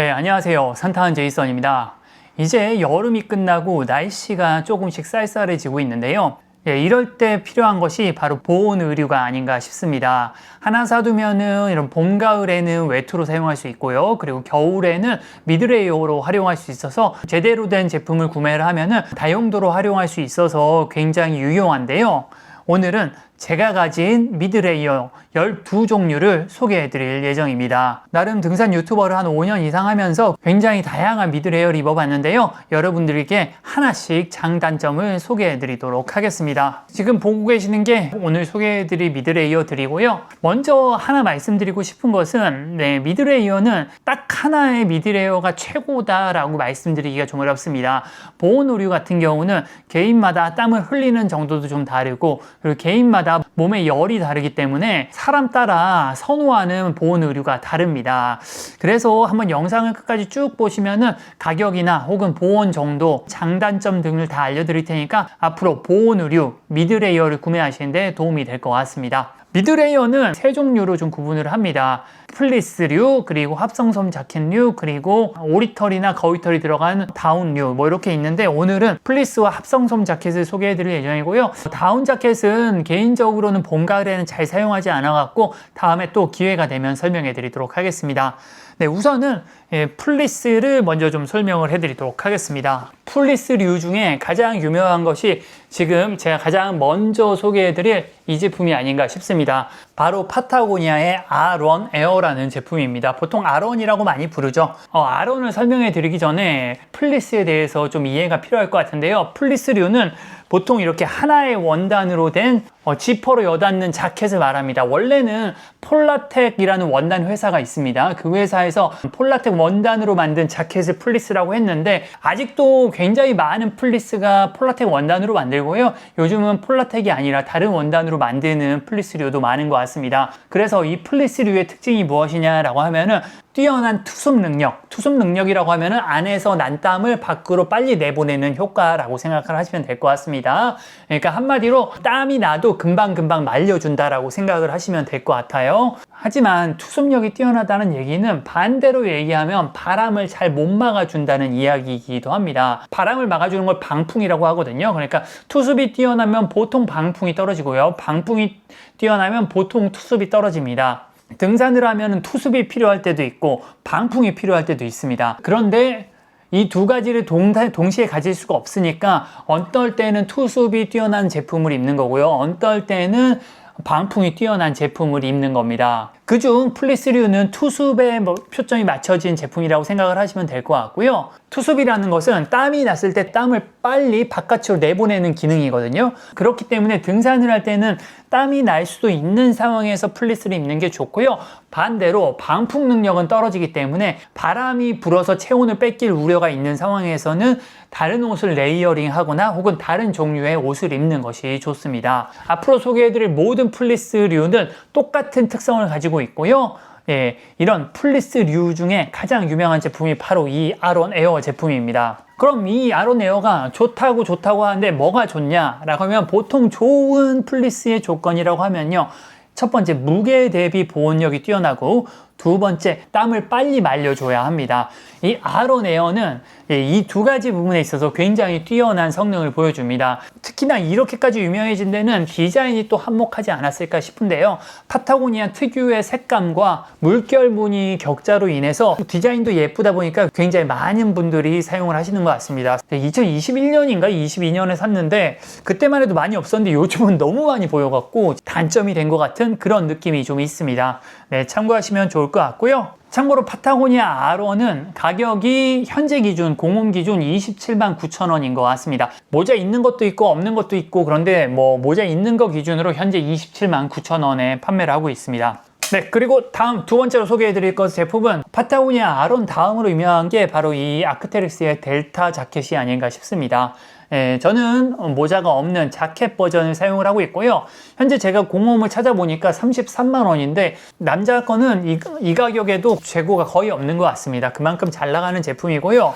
네, 안녕하세요. 산타한 제이선입니다. 이제 여름이 끝나고 날씨가 조금씩 쌀쌀해지고 있는데요. 예, 이럴 때 필요한 것이 바로 보온 의류가 아닌가 싶습니다. 하나 사두면은 이런 봄, 가을에는 외투로 사용할 수 있고요. 그리고 겨울에는 미드레이어로 활용할 수 있어서 제대로 된 제품을 구매를 하면은 다용도로 활용할 수 있어서 굉장히 유용한데요. 오늘은 제가 가진 미드레이어 12종류를 소개해 드릴 예정입니다. 나름 등산 유튜버를 한 5년 이상 하면서 굉장히 다양한 미드레이어를 입어봤는데요. 여러분들에게 하나씩 장단점을 소개해 드리도록 하겠습니다. 지금 보고 계시는 게 오늘 소개해 드릴 미드레이어들이고요. 먼저 하나 말씀드리고 싶은 것은 네, 미드레이어는 딱 하나의 미드레이어가 최고다라고 말씀드리기가 좀 어렵습니다. 보온 오류 같은 경우는 개인마다 땀을 흘리는 정도도 좀 다르고 그리고 개인마다 몸의 열이 다르기 때문에 사람 따라 선호하는 보온 의류가 다릅니다. 그래서 한번 영상을 끝까지 쭉 보시면은 가격이나 혹은 보온 정도, 장단점 등을 다 알려드릴 테니까 앞으로 보온 의류, 미드레이어를 구매하시는데 도움이 될 것 같습니다. 미드레이어는 세 종류로 좀 구분을 합니다. 플리스류, 그리고 합성섬 자켓류, 그리고 오리털이나 거위털이 들어간 다운류, 뭐 이렇게 있는데 오늘은 플리스와 합성섬 자켓을 소개해 드릴 예정이고요. 다운 자켓은 개인적으로는 봄, 가을에는 잘 사용하지 않아갖고 다음에 또 기회가 되면 설명해 드리도록 하겠습니다. 네, 우선은 예, 플리스를 먼저 좀 설명을 해드리도록 하겠습니다. 플리스류 중에 가장 유명한 것이 지금 제가 가장 먼저 소개해드릴 이 제품이 아닌가 싶습니다. 바로 파타고니아의 아론 에어라는 제품입니다. 보통 아론이라고 많이 부르죠. 어, 아론을 설명해 드리기 전에 플리스에 대해서 좀 이해가 필요할 것 같은데요. 플리스류는 보통 이렇게 하나의 원단으로 된 어, 지퍼로 여닫는 자켓을 말합니다. 원래는 폴라텍이라는 원단 회사가 있습니다. 그 회사에서 폴라텍 원단으로 만든 자켓을 플리스라고 했는데 아직도 굉장히 많은 플리스가 폴라텍 원단으로 만들고요. 요즘은 폴라텍이 아니라 다른 원단으로 만드는 플리스류도 많은 것 같습니다. 그래서 이 플리스류의 특징이 무엇이냐라고 하면은 뛰어난 투습 능력, 투습 능력이라고 하면은 안에서 난 땀을 밖으로 빨리 내보내는 효과라고 생각을 하시면 될 것 같습니다. 그러니까 한마디로 땀이 나도 금방금방 말려준다라고 생각을 하시면 될 것 같아요. 하지만 투습력이 뛰어나다는 얘기는 반대로 얘기하면 바람을 잘 못 막아준다는 이야기이기도 합니다. 바람을 막아주는 걸 방풍이라고 하거든요. 그러니까 투습이 뛰어나면 보통 방풍이 떨어지고요. 방풍이 뛰어나면 보통 투습이 떨어집니다. 등산을 하면 투습이 필요할 때도 있고 방풍이 필요할 때도 있습니다. 그런데 이 두 가지를 동시에 가질 수가 없으니까 어떨 때는 투습이 뛰어난 제품을 입는 거고요. 어떨 때는 방풍이 뛰어난 제품을 입는 겁니다. 그중 플리스류는 투습에 뭐 표점이 맞춰진 제품이라고 생각을 하시면 될 것 같고요. 투습이라는 것은 땀이 났을 때 땀을 빨리 바깥으로 내보내는 기능이거든요. 그렇기 때문에 등산을 할 때는 땀이 날 수도 있는 상황에서 플리스를 입는 게 좋고요. 반대로 방풍 능력은 떨어지기 때문에 바람이 불어서 체온을 뺏길 우려가 있는 상황에서는 다른 옷을 레이어링 하거나 혹은 다른 종류의 옷을 입는 것이 좋습니다. 앞으로 소개해드릴 모든 플리스류는 똑같은 특성을 가지고 있고요. 예, 이런 플리스류 중에 가장 유명한 제품이 바로 이 아론 에어 제품입니다. 그럼 이 아론 에어가 좋다고 좋다고 하는데 뭐가 좋냐라고 하면 보통 좋은 플리스의 조건이라고 하면요. 첫 번째 무게 대비 보온력이 뛰어나고 두 번째 땀을 빨리 말려줘야 합니다. 이 아론 에어는 예, 이두 가지 부분에 있어서 굉장히 뛰어난 성능을 보여줍니다. 특히나 이렇게까지 유명해진 데는 디자인이 또 한몫하지 않았을까 싶은데요. 파타고니아 특유의 색감과 물결 무늬 격자로 인해서 디자인도 예쁘다 보니까 굉장히 많은 분들이 사용을 하시는 것 같습니다. 2021년인가 22년에 샀는데 그때만 해도 많이 없었는데 요즘은 너무 많이 보여갖고 단점이 된 것 같은 그런 느낌이 좀 있습니다. 네, 참고하시면 좋을 것 같고요. 참고로 파타고니아 R1은 가격이 현재 기준, 공홈 기준 27만 9천 원인 것 같습니다. 모자 있는 것도 있고 없는 것도 있고 그런데 뭐 모자 있는 거 기준으로 현재 27만 9천 원에 판매를 하고 있습니다. 네, 그리고 다음 두 번째로 소개해 드릴 것 제품은 파타고니아 아론 다음으로 유명한 게 바로 이 아크테릭스의 델타 자켓이 아닌가 싶습니다. 예, 저는 모자가 없는 자켓 버전을 사용을 하고 있고요. 현재 제가 공홈을 찾아보니까 33만 원인데 남자 거는 이, 이 가격에도 재고가 거의 없는 것 같습니다. 그만큼 잘 나가는 제품이고요.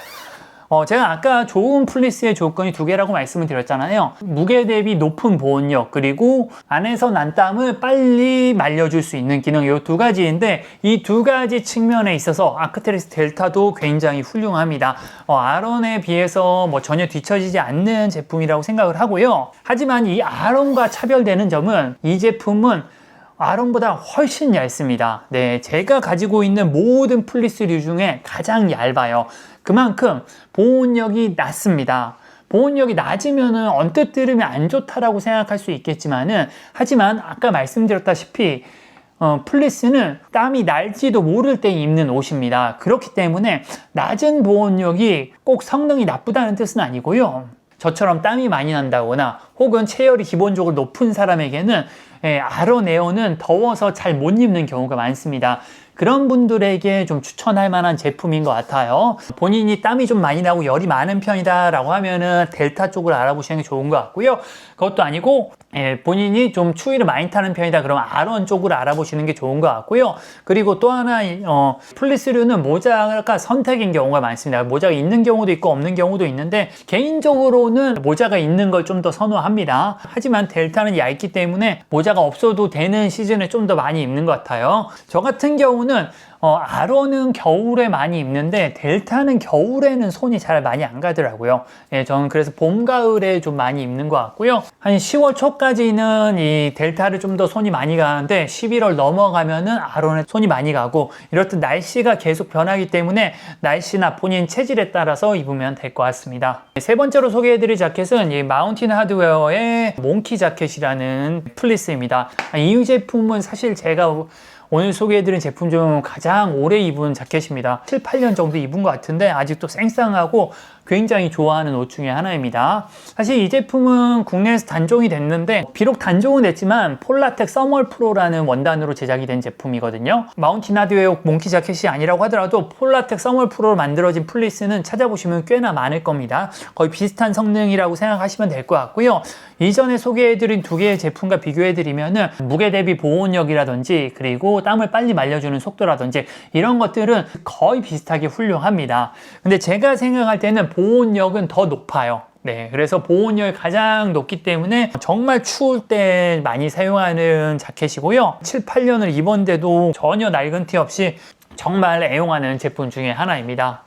어, 제가 아까 좋은 플리스의 조건이 두 개라고 말씀을 드렸잖아요. 무게 대비 높은 보온력, 그리고 안에서 난 땀을 빨리 말려줄 수 있는 기능, 이 두 가지인데, 이 두 가지 측면에 있어서 아크테리스 델타도 굉장히 훌륭합니다. 어, 아론에 비해서 뭐 전혀 뒤처지지 않는 제품이라고 생각을 하고요. 하지만 이 아론과 차별되는 점은 이 제품은 아론보다 훨씬 얇습니다. 네, 제가 가지고 있는 모든 플리스류 중에 가장 얇아요. 그만큼 보온력이 낮습니다. 보온력이 낮으면은 언뜻 들으면 안 좋다라고 생각할 수 있겠지만은 하지만 아까 말씀드렸다시피 어, 플리스는 땀이 날지도 모를 때 입는 옷입니다. 그렇기 때문에 낮은 보온력이 꼭 성능이 나쁘다는 뜻은 아니고요. 저처럼 땀이 많이 난다거나 혹은 체열이 기본적으로 높은 사람에게는 예, 아로네오는 더워서 잘 못 입는 경우가 많습니다. 그런 분들에게 좀 추천할 만한 제품인 것 같아요. 본인이 땀이 좀 많이 나고 열이 많은 편이다라고 하면은 델타 쪽을 알아보시는 게 좋은 것 같고요. 그것도 아니고 예, 본인이 좀 추위를 많이 타는 편이다 그러면 아론 쪽을 알아보시는 게 좋은 것 같고요. 그리고 또 하나 어, 플리스류는 모자가 선택인 경우가 많습니다. 모자가 있는 경우도 있고 없는 경우도 있는데 개인적으로는 모자가 있는 걸 좀 더 선호합니다. 하지만 델타는 얇기 때문에 모자가 없어도 되는 시즌에 좀 더 많이 입는 것 같아요. 저 같은 경우는 어, 아로는 겨울에 많이 입는데 델타는 겨울에는 손이 잘 많이 안 가더라고요. 예, 저는 그래서 봄, 가을에 좀 많이 입는 것 같고요. 한 10월 초까지는 이 델타를 좀 더 손이 많이 가는데 11월 넘어가면은 아로는 손이 많이 가고 이렇듯 날씨가 계속 변하기 때문에 날씨나 본인 체질에 따라서 입으면 될 것 같습니다. 세 번째로 소개해드릴 자켓은 이 마운틴 하드웨어의 몽키 자켓이라는 플리스입니다. 이 제품은 사실 제가 오늘 소개해드린 제품 중 가장 오래 입은 자켓입니다. 7, 8년 정도 입은 것 같은데 아직도 쌩쌩하고 굉장히 좋아하는 옷 중에 하나입니다. 사실 이 제품은 국내에서 단종이 됐는데 비록 단종은 됐지만 폴라텍 서멀 프로라는 원단으로 제작이 된 제품이거든요. 마운틴 하드웨어 몽키 자켓이 아니라고 하더라도 폴라텍 서멀 프로로 만들어진 플리스는 찾아보시면 꽤나 많을 겁니다. 거의 비슷한 성능이라고 생각하시면 될 것 같고요. 이전에 소개해드린 두 개의 제품과 비교해드리면은 무게 대비 보온력이라든지 그리고 땀을 빨리 말려주는 속도라든지 이런 것들은 거의 비슷하게 훌륭합니다. 근데 제가 생각할 때는 보온력은 더 높아요. 네, 그래서 보온력이 가장 높기 때문에 정말 추울 때 많이 사용하는 자켓이고요. 7, 8년을 입었는데도 전혀 낡은 티 없이 정말 애용하는 제품 중에 하나입니다.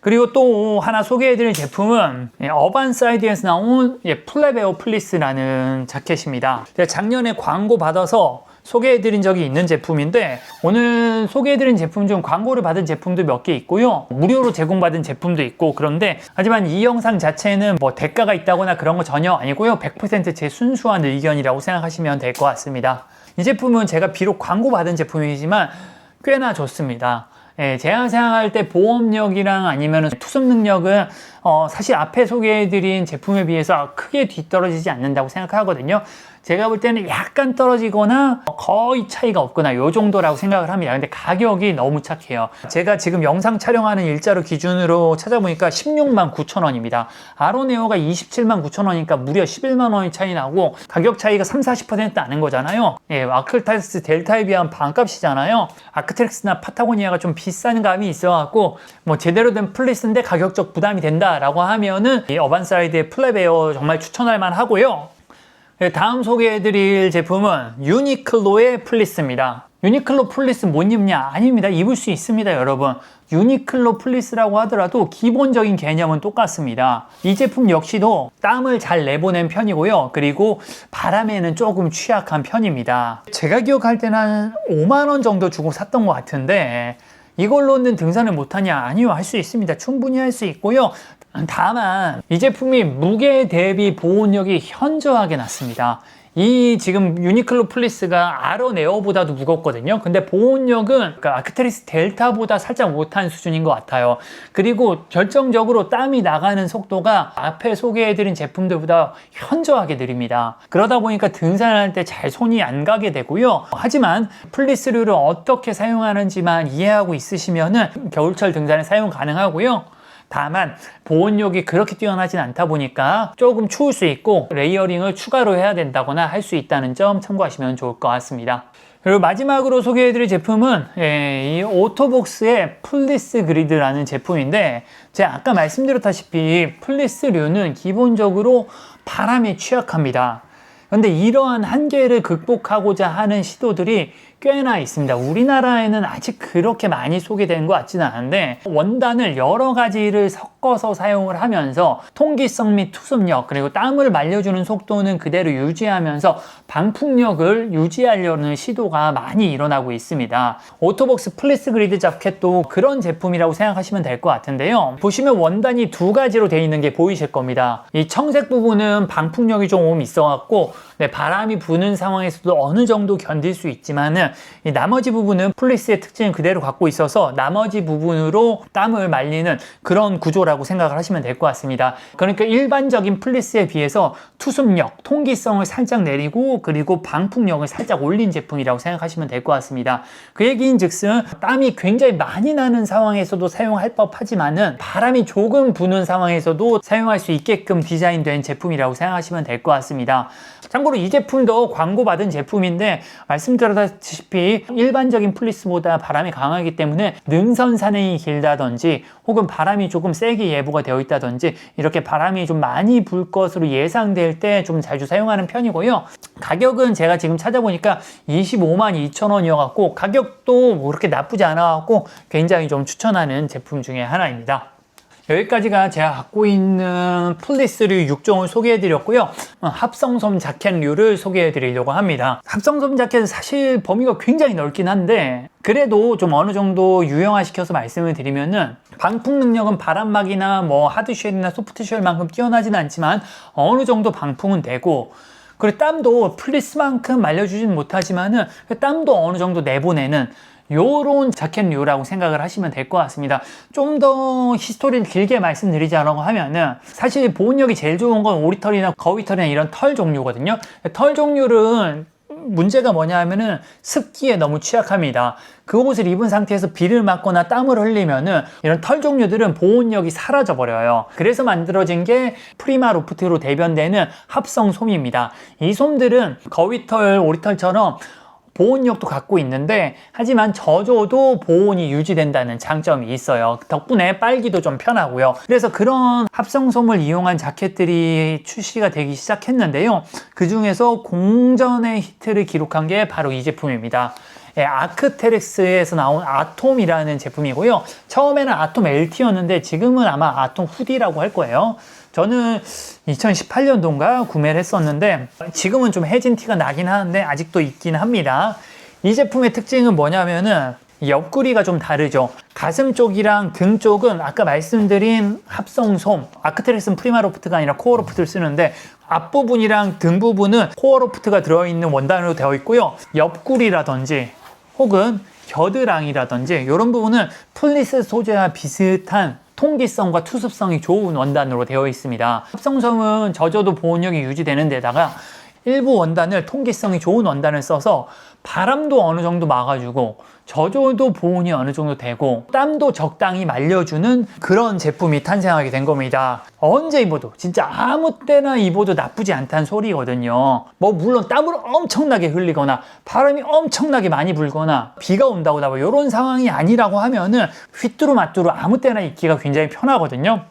그리고 또 하나 소개해드릴 제품은 예, 어반사이드에서 나온 예, 플레베어 플리스라는 자켓입니다. 제가 작년에 광고 받아서 소개해드린 적이 있는 제품인데 오늘 소개해드린 제품 중 광고를 받은 제품도 몇 개 있고요. 무료로 제공받은 제품도 있고 그런데 하지만 이 영상 자체는 뭐 대가가 있다거나 그런 거 전혀 아니고요. 100%제 순수한 의견이라고 생각하시면 될 것 같습니다. 이 제품은 제가 비록 광고 받은 제품이지만 꽤나 좋습니다. 예, 제가 생각할 때 보험력이랑 아니면 투습 능력은 어, 사실 앞에 소개해드린 제품에 비해서 크게 뒤떨어지지 않는다고 생각하거든요. 제가 볼 때는 약간 떨어지거나 거의 차이가 없거나 요 정도라고 생각을 합니다. 근데 가격이 너무 착해요. 제가 지금 영상 촬영하는 일자로 기준으로 찾아보니까 16만 9천 원입니다. 아로네오가 27만 9천 원이니까 무려 11만 원이 차이 나고 가격 차이가 3, 40% 나는 거잖아요. 예, 아크텍스 델타에 비하면 반값이잖아요. 아크텍스나 파타고니아가 좀 비싼 감이 있어갖고 뭐 제대로 된 플리스인데 가격적 부담이 된다라고 하면은 이 어반사이드의 플레베어 정말 추천할 만하고요. 네, 다음 소개해드릴 제품은 유니클로의 플리스입니다. 유니클로 플리스 못 입냐? 아닙니다. 입을 수 있습니다, 여러분. 유니클로 플리스라고 하더라도 기본적인 개념은 똑같습니다. 이 제품 역시도 땀을 잘 내보낸 편이고요. 그리고 바람에는 조금 취약한 편입니다. 제가 기억할 때는 한 5만원 정도 주고 샀던 것 같은데, 이걸로는 등산을 못하냐? 아니요, 할 수 있습니다. 충분히 할 수 있고요. 다만 이 제품이 무게 대비 보온력이 현저하게 낮습니다. 이 지금 유니클로 플리스가 아로 네어보다도 무겁거든요. 근데 보온력은 그러니까 아크테리스 델타보다 살짝 못한 수준인 것 같아요. 그리고 결정적으로 땀이 나가는 속도가 앞에 소개해드린 제품들보다 현저하게 느립니다. 그러다 보니까 등산할 때 잘 손이 안 가게 되고요. 하지만 플리스류를 어떻게 사용하는지만 이해하고 있으시면은 겨울철 등산에 사용 가능하고요. 다만 보온력이 그렇게 뛰어나진 않다 보니까 조금 추울 수 있고 레이어링을 추가로 해야 된다거나 할 수 있다는 점 참고하시면 좋을 것 같습니다. 그리고 마지막으로 소개해드릴 제품은 예, 이 오토복스의 플리스 그리드라는 제품인데 제가 아까 말씀드렸다시피 플리스류는 기본적으로 바람에 취약합니다. 그런데 이러한 한계를 극복하고자 하는 시도들이 꽤나 있습니다. 우리나라에는 아직 그렇게 많이 소개된 것 같지는 않은데 원단을 여러 가지를 섞어서 사용을 하면서 통기성 및 투습력 그리고 땀을 말려주는 속도는 그대로 유지하면서 방풍력을 유지하려는 시도가 많이 일어나고 있습니다. 오토복스 플리스 그리드 자켓도 그런 제품이라고 생각하시면 될 것 같은데요. 보시면 원단이 두 가지로 되어 있는 게 보이실 겁니다. 이 청색 부분은 방풍력이 좀 있어 갖고 네, 바람이 부는 상황에서도 어느 정도 견딜 수 있지만은 이 나머지 부분은 플리스의 특징을 그대로 갖고 있어서 나머지 부분으로 땀을 말리는 그런 구조라고 생각을 하시면 될 것 같습니다. 그러니까 일반적인 플리스에 비해서 투습력, 통기성을 살짝 내리고 그리고 방풍력을 살짝 올린 제품이라고 생각하시면 될 것 같습니다. 그 얘기인 즉슨 땀이 굉장히 많이 나는 상황에서도 사용할 법하지만은 바람이 조금 부는 상황에서도 사용할 수 있게끔 디자인된 제품이라고 생각하시면 될 것 같습니다. 참고로 이 제품도 광고받은 제품인데 말씀드렸다시피 일반적인 플리스보다 바람이 강하기 때문에 능선 산행이 길다든지 혹은 바람이 조금 세게 예보가 되어 있다든지 이렇게 바람이 좀 많이 불 것으로 예상될 때 좀 자주 사용하는 편이고요. 가격은 제가 지금 찾아보니까 25만 2천 원이어갖고 가격도 뭐 그렇게 나쁘지 않아갖고 굉장히 좀 추천하는 제품 중에 하나입니다. 여기까지가 제가 갖고 있는 플리스류 6종을 소개해 드렸고요. 어, 합성솜 자켓류를 소개해 드리려고 합니다. 합성솜 자켓은 사실 범위가 굉장히 넓긴 한데 그래도 좀 어느 정도 유형화시켜서 말씀을 드리면은 방풍 능력은 바람막이나 뭐 하드쉘이나 소프트쉘만큼 뛰어나지는 않지만 어느 정도 방풍은 되고 그리고 땀도 플리스만큼 말려주진 못하지만은 땀도 어느 정도 내보내는 요런 자켓류라고 생각을 하시면 될 것 같습니다. 좀 더 히스토리를 길게 말씀드리자라고 하면은 사실 보온력이 제일 좋은 건 오리털이나 거위털이나 이런 털 종류거든요. 털 종류는 문제가 뭐냐 하면은 습기에 너무 취약합니다. 그 옷을 입은 상태에서 비를 맞거나 땀을 흘리면은 이런 털 종류들은 보온력이 사라져 버려요. 그래서 만들어진 게 프리마 로프트로 대변되는 합성 솜입니다. 이 솜들은 거위털, 오리털처럼 보온력도 갖고 있는데 하지만 젖어도 보온이 유지된다는 장점이 있어요. 덕분에 빨기도 좀 편하고요. 그래서 그런 합성솜을 이용한 자켓들이 출시가 되기 시작했는데요. 그 중에서 공전의 히트를 기록한 게 바로 이 제품입니다. 예, 아크테렉스에서 나온 아톰이라는 제품이고요. 처음에는 아톰 LT였는데 지금은 아마 아톰 후디라고 할 거예요. 저는 2018년도인가 구매를 했었는데 지금은 좀 해진 티가 나긴 하는데 아직도 있긴 합니다. 이 제품의 특징은 뭐냐면은 옆구리가 좀 다르죠. 가슴 쪽이랑 등 쪽은 아까 말씀드린 합성솜, 아크테렉스는 프리마로프트가 아니라 코어로프트를 쓰는데 앞부분이랑 등 부분은 코어로프트가 들어있는 원단으로 되어 있고요. 옆구리라든지 혹은 겨드랑이라든지 이런 부분은 플리스 소재와 비슷한 통기성과 투습성이 좋은 원단으로 되어 있습니다. 합성섬은 젖어도 보온력이 유지되는 데다가 일부 원단을 통기성이 좋은 원단을 써서 바람도 어느 정도 막아주고 젖어도 보온이 어느 정도 되고 땀도 적당히 말려주는 그런 제품이 탄생하게 된 겁니다. 언제 입어도 진짜 아무 때나 입어도 나쁘지 않다는 소리거든요. 뭐 물론 땀을 엄청나게 흘리거나 바람이 엄청나게 많이 불거나 비가 온다거나 뭐 이런 상황이 아니라고 하면은 휘뚜루마뚜루 아무 때나 입기가 굉장히 편하거든요.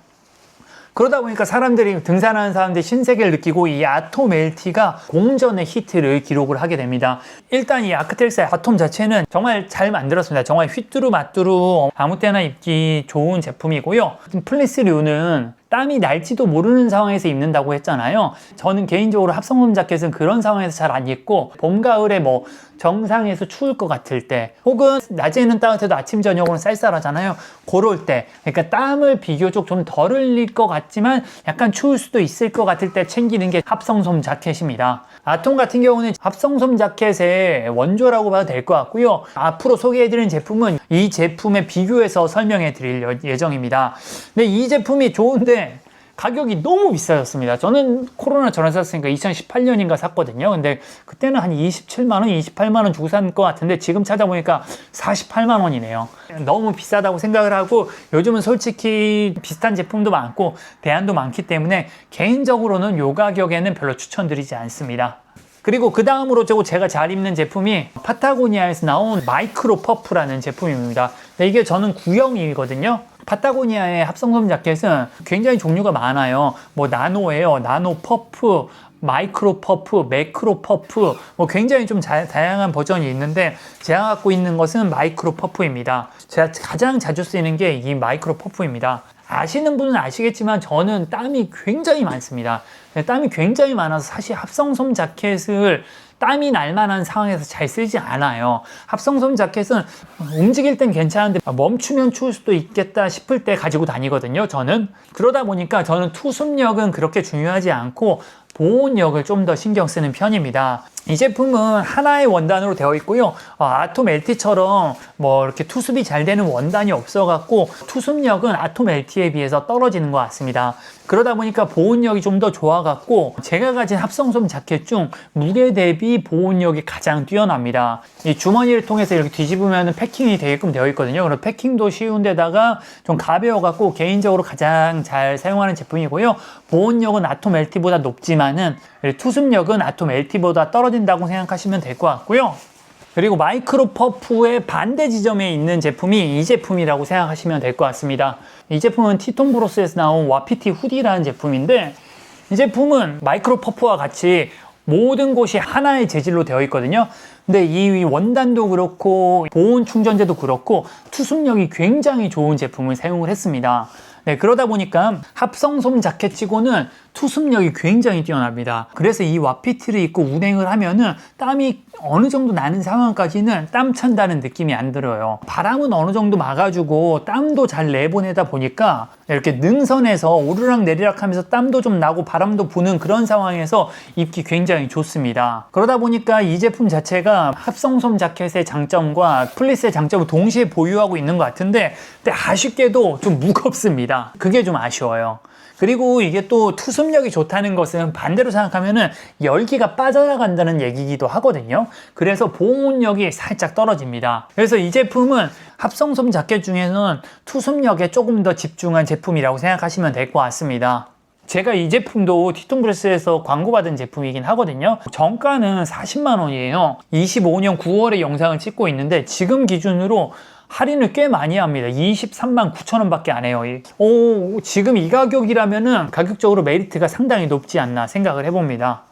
그러다 보니까 사람들이 등산하는 사람들이 신세계를 느끼고 이 아톰 LT가 공전의 히트를 기록을 하게 됩니다. 일단 이 아크텔스의 아톰 자체는 정말 잘 만들었습니다. 정말 휘뚜루 마뚜루 아무 때나 입기 좋은 제품이고요. 플리스류는 땀이 날지도 모르는 상황에서 입는다고 했잖아요. 저는 개인적으로 합성품 자켓은 그런 상황에서 잘 안 입고 봄, 가을에 뭐 정상에서 추울 것 같을 때 혹은 낮에는 따뜻해도 아침, 저녁으로는 쌀쌀하잖아요. 그럴 때 그러니까 땀을 비교적 좀 덜 흘릴 것 같지만 약간 추울 수도 있을 것 같을 때 챙기는 게 합성솜 자켓입니다. 아톰 같은 경우는 합성솜 자켓의 원조라고 봐도 될 것 같고요. 앞으로 소개해드리는 제품은 이 제품에 비교해서 설명해 드릴 예정입니다. 근데 이 제품이 좋은데 가격이 너무 비싸졌습니다. 저는 코로나 전에 샀으니까 2018년인가 샀거든요. 근데 그때는 한 27만 원, 28만 원 주고 산 것 같은데 지금 찾아보니까 48만 원이네요. 너무 비싸다고 생각을 하고 요즘은 솔직히 비슷한 제품도 많고 대안도 많기 때문에 개인적으로는 요 가격에는 별로 추천드리지 않습니다. 그리고 그 다음으로 제가 잘 입는 제품이 파타고니아에서 나온 마이크로 퍼프라는 제품입니다. 근데 이게 저는 구형이거든요. 파타고니아의 합성섬 자켓은 굉장히 종류가 많아요. 뭐 나노에어, 나노 퍼프, 마이크로 퍼프, 매크로 퍼프, 뭐 굉장히 좀 자- 다양한 버전이 있는데 제가 갖고 있는 것은 마이크로 퍼프입니다. 제가 가장 자주 쓰이는 게 이 마이크로 퍼프입니다. 아시는 분은 아시겠지만 저는 땀이 굉장히 많습니다. 네, 땀이 굉장히 많아서 사실 합성솜 자켓을 땀이 날 만한 상황에서 잘 쓰지 않아요. 합성솜 자켓은 움직일 땐 괜찮은데 멈추면 추울 수도 있겠다 싶을 때 가지고 다니거든요. 저는 그러다 보니까 저는 투습력은 그렇게 중요하지 않고 보온력을 좀 더 신경 쓰는 편입니다. 이 제품은 하나의 원단으로 되어 있고요. 어, 아톰 LT처럼 뭐 이렇게 투습이 잘 되는 원단이 없어갖고 투습력은 아톰 LT에 비해서 떨어지는 것 같습니다. 그러다 보니까 보온력이 좀 더 좋아갖고 제가 가진 합성솜 자켓 중 무게 대비 보온력이 가장 뛰어납니다. 이 주머니를 통해서 이렇게 뒤집으면 패킹이 되게끔 되어 있거든요. 그래서 패킹도 쉬운데다가 좀 가벼워갖고 개인적으로 가장 잘 사용하는 제품이고요. 보온력은 아톰 LT보다 높지만은 투습력은 아톰 LT보다 떨어 진다고 생각하시면 될 것 같고요. 그리고 마이크로 퍼프의 반대 지점에 있는 제품이 이 제품이라고 생각하시면 될 것 같습니다. 이 제품은 티톤 브로스에서 나온 와피티 후디라는 제품인데 이 제품은 마이크로 퍼프와 같이 모든 곳이 하나의 재질로 되어 있거든요. 근데 이 원단도 그렇고 보온 충전재도 그렇고 투습력이 굉장히 좋은 제품을 사용을 했습니다. 네, 그러다 보니까 합성솜 자켓치고는 투습력이 굉장히 뛰어납니다. 그래서 이 와피티를 입고 운행을 하면은 땀이 어느 정도 나는 상황까지는 땀 찬다는 느낌이 안 들어요. 바람은 어느 정도 막아주고 땀도 잘 내보내다 보니까 이렇게 능선에서 오르락 내리락 하면서 땀도 좀 나고 바람도 부는 그런 상황에서 입기 굉장히 좋습니다. 그러다 보니까 이 제품 자체가 합성솜 자켓의 장점과 플리스의 장점을 동시에 보유하고 있는 것 같은데 아쉽게도 좀 무겁습니다. 그게 좀 아쉬워요. 그리고 이게 또 투 습력이 좋다는 것은 반대로 생각하면은 열기가 빠져나간다는 얘기기도 하거든요. 그래서 보온력이 살짝 떨어집니다. 그래서 이 제품은 합성솜 자켓 중에는 투습력에 조금 더 집중한 제품이라고 생각하시면 될 것 같습니다. 제가 이 제품도 티톤브레스에서 광고받은 제품이긴 하거든요. 정가는 40만 원이에요. 25년 9월에 영상을 찍고 있는데 지금 기준으로 할인을 꽤 많이 합니다. 23만 9천 원밖에 안 해요. 오, 지금 이 가격이라면은 가격적으로 메리트가 상당히 높지 않나 생각을 해봅니다.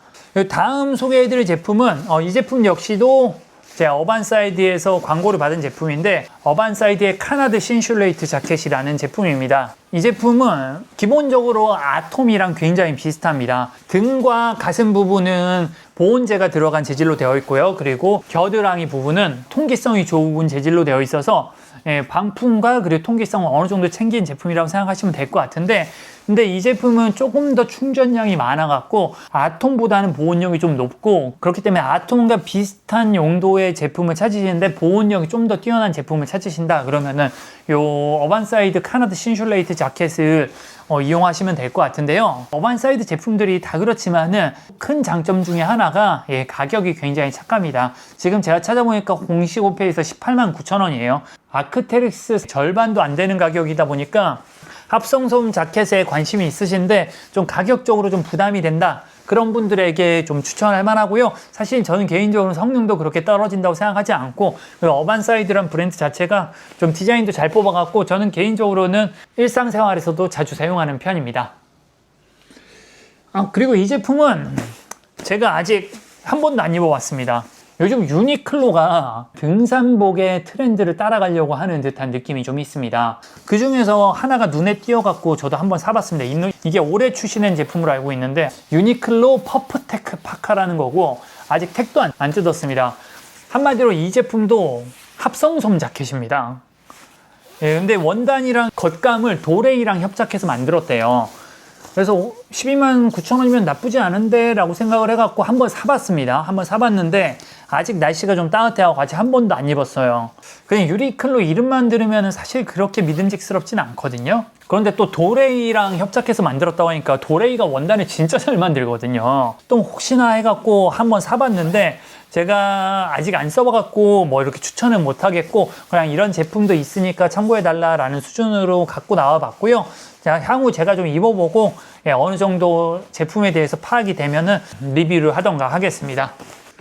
다음 소개해드릴 제품은 어, 이 제품 역시도 제가 어반사이드에서 광고를 받은 제품인데 어반사이드의 카나드 신슐레이트 자켓이라는 제품입니다. 이 제품은 기본적으로 아톰이랑 굉장히 비슷합니다. 등과 가슴 부분은 보온재가 들어간 재질로 되어 있고요. 그리고 겨드랑이 부분은 통기성이 좋은 재질로 되어 있어서 예, 방풍과 그리고 통기성을 어느 정도 챙긴 제품이라고 생각하시면 될 것 같은데 근데 이 제품은 조금 더 충전량이 많아갖고 아톰보다는 보온력이 좀 높고 그렇기 때문에 아톰과 비슷한 용도의 제품을 찾으시는데 보온력이 좀 더 뛰어난 제품을 찾으신다 그러면은 요 어반사이드 카나드 신슐레이트 자켓을 어, 이용하시면 될 것 같은데요. 어반사이드 제품들이 다 그렇지만은 큰 장점 중에 하나가 예, 가격이 굉장히 착합니다. 지금 제가 찾아보니까 공식 오페에서 18만 9천 원이에요. 아크테릭스 절반도 안 되는 가격이다 보니까 합성솜 자켓에 관심이 있으신데 좀 가격적으로 좀 부담이 된다. 그런 분들에게 좀 추천할 만하고요. 사실 저는 개인적으로 성능도 그렇게 떨어진다고 생각하지 않고 그 어반사이드란 브랜드 자체가 좀 디자인도 잘 뽑아갖고 저는 개인적으로는 일상생활에서도 자주 사용하는 편입니다. 아, 그리고 이 제품은 제가 아직 한 번도 안 입어봤습니다. 요즘 유니클로가 등산복의 트렌드를 따라가려고 하는 듯한 느낌이 좀 있습니다. 그 중에서 하나가 눈에 띄어갖고 저도 한번 사봤습니다. 이게 올해 출시된 제품으로 알고 있는데 유니클로 퍼프테크 파카라는 거고 아직 택도 안, 안 뜯었습니다. 한마디로 이 제품도 합성솜 자켓입니다. 예, 근데 원단이랑 겉감을 도레이랑 협작해서 만들었대요. 그래서 12만 9천 원이면 나쁘지 않은데 라고 생각을 해갖고 한번 사봤습니다. 한번 사봤는데 아직 날씨가 좀 따뜻해하고 같이 한 번도 안 입었어요. 그냥 유리클로 이름만 들으면 사실 그렇게 믿음직스럽진 않거든요. 그런데 또 도레이랑 협작해서 만들었다고 하니까 도레이가 원단을 진짜 잘 만들거든요. 또 혹시나 해갖고 한번 사봤는데 제가 아직 안 써봐갖고 뭐 이렇게 추천은 못하겠고 그냥 이런 제품도 있으니까 참고해달라라는 수준으로 갖고 나와봤고요. 자, 향후 제가 좀 입어보고 예, 어느 정도 제품에 대해서 파악이 되면은 리뷰를 하던가 하겠습니다.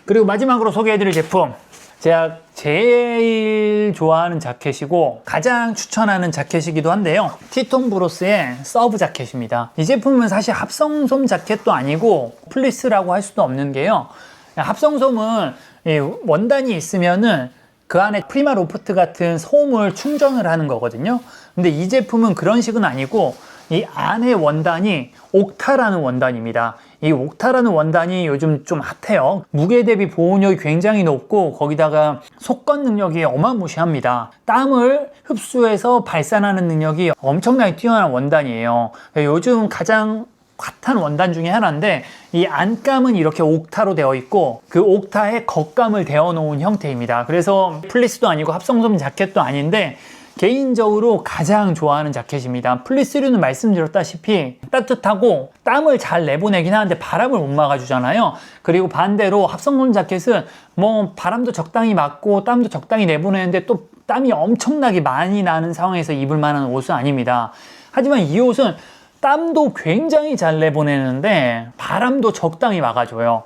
그리고 마지막으로 소개해드릴 제품. 제가 제일 좋아하는 자켓이고 가장 추천하는 자켓이기도 한데요. 티톤 브로스의 서브 자켓입니다. 이 제품은 사실 합성솜 자켓도 아니고 플리스라고 할 수도 없는 게요. 합성솜은 이 원단이 있으면은 그 안에 프리마 로프트 같은 솜을 충전을 하는 거거든요. 근데 이 제품은 그런 식은 아니고 이 안에 원단이 옥타라는 원단입니다. 이 옥타라는 원단이 요즘 좀 핫해요. 무게 대비 보온력이 굉장히 높고 거기다가 속건 능력이 어마무시합니다. 땀을 흡수해서 발산하는 능력이 엄청나게 뛰어난 원단이에요. 요즘 가장 핫한 원단 중에 하나인데 이 안감은 이렇게 옥타로 되어 있고 그 옥타에 겉감을 대어 놓은 형태입니다. 그래서 플리스도 아니고 합성솜 자켓도 아닌데 개인적으로 가장 좋아하는 자켓입니다. 플리스류는 말씀드렸다시피 따뜻하고 땀을 잘 내보내긴 하는데 바람을 못 막아주잖아요. 그리고 반대로 합성솜 자켓은 뭐 바람도 적당히 맞고 땀도 적당히 내보내는데 또 땀이 엄청나게 많이 나는 상황에서 입을 만한 옷은 아닙니다. 하지만 이 옷은 땀도 굉장히 잘 내보내는데 바람도 적당히 막아줘요.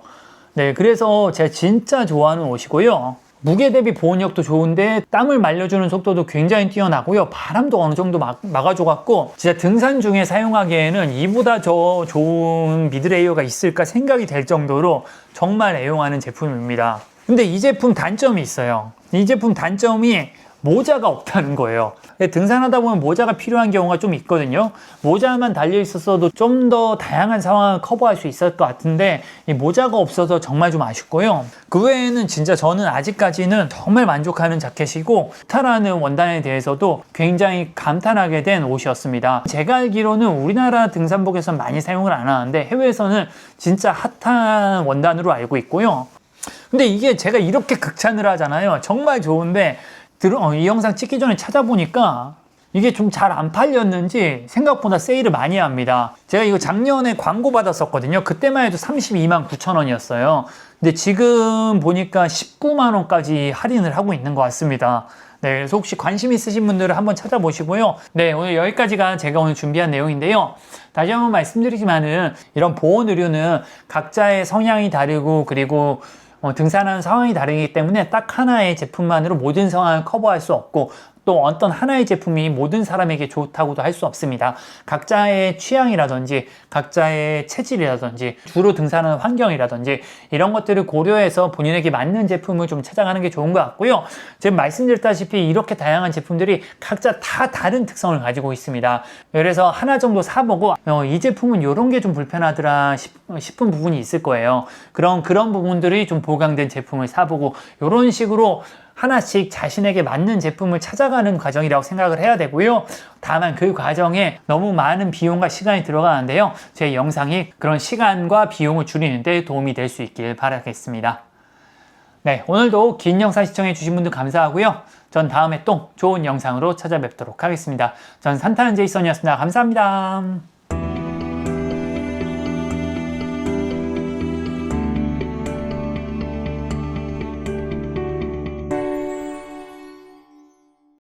네, 그래서 제가 진짜 좋아하는 옷이고요. 무게 대비 보온력도 좋은데 땀을 말려주는 속도도 굉장히 뛰어나고요. 바람도 어느 정도 막, 막아줘갖고 진짜 등산 중에 사용하기에는 이보다 더 좋은 미드레이어가 있을까 생각이 될 정도로 정말 애용하는 제품입니다. 근데 이 제품 단점이 있어요. 이 제품 단점이 모자가 없다는 거예요. 등산하다 보면 모자가 필요한 경우가 좀 있거든요. 모자만 달려 있었어도 좀 더 다양한 상황을 커버할 수 있을 것 같은데 이 모자가 없어서 정말 좀 아쉽고요. 그 외에는 진짜 저는 아직까지는 정말 만족하는 자켓이고 타라는 원단에 대해서도 굉장히 감탄하게 된 옷이었습니다. 제가 알기로는 우리나라 등산복에서 많이 사용을 안 하는데 해외에서는 진짜 핫한 원단으로 알고 있고요. 근데 이게 제가 이렇게 극찬을 하잖아요. 정말 좋은데 들어, 어, 이 영상 찍기 전에 찾아보니까 이게 좀 잘 안 팔렸는지 생각보다 세일을 많이 합니다. 제가 이거 작년에 광고 받았었거든요. 그때만 해도 32만 9천 원이었어요. 근데 지금 보니까 19만 원까지 할인을 하고 있는 것 같습니다. 네, 그래서 혹시 관심 있으신 분들은 한번 찾아보시고요. 네, 오늘 여기까지가 제가 오늘 준비한 내용인데요. 다시 한번 말씀드리지만은 이런 보온 의류는 각자의 성향이 다르고 그리고 어, 등산하는 상황이 다르기 때문에 딱 하나의 제품만으로 모든 상황을 커버할 수 없고 또 어떤 하나의 제품이 모든 사람에게 좋다고도 할 수 없습니다. 각자의 취향이라든지 각자의 체질이라든지 주로 등산하는 환경이라든지 이런 것들을 고려해서 본인에게 맞는 제품을 좀 찾아가는 게 좋은 것 같고요. 지금 말씀드렸다시피 이렇게 다양한 제품들이 각자 다 다른 특성을 가지고 있습니다. 그래서 하나 정도 사보고 어, 이 제품은 이런 게 좀 불편하더라 싶은 부분이 있을 거예요. 그런 그런 부분들이 좀 보강된 제품을 사보고 이런 식으로 하나씩 자신에게 맞는 제품을 찾아가는 과정이라고 생각을 해야 되고요. 다만 그 과정에 너무 많은 비용과 시간이 들어가는데요. 제 영상이 그런 시간과 비용을 줄이는데 도움이 될 수 있길 바라겠습니다. 네, 오늘도 긴 영상 시청해 주신 분들 감사하고요. 전 다음에 또 좋은 영상으로 찾아뵙도록 하겠습니다. 전 산타는 제이선이었습니다. 감사합니다.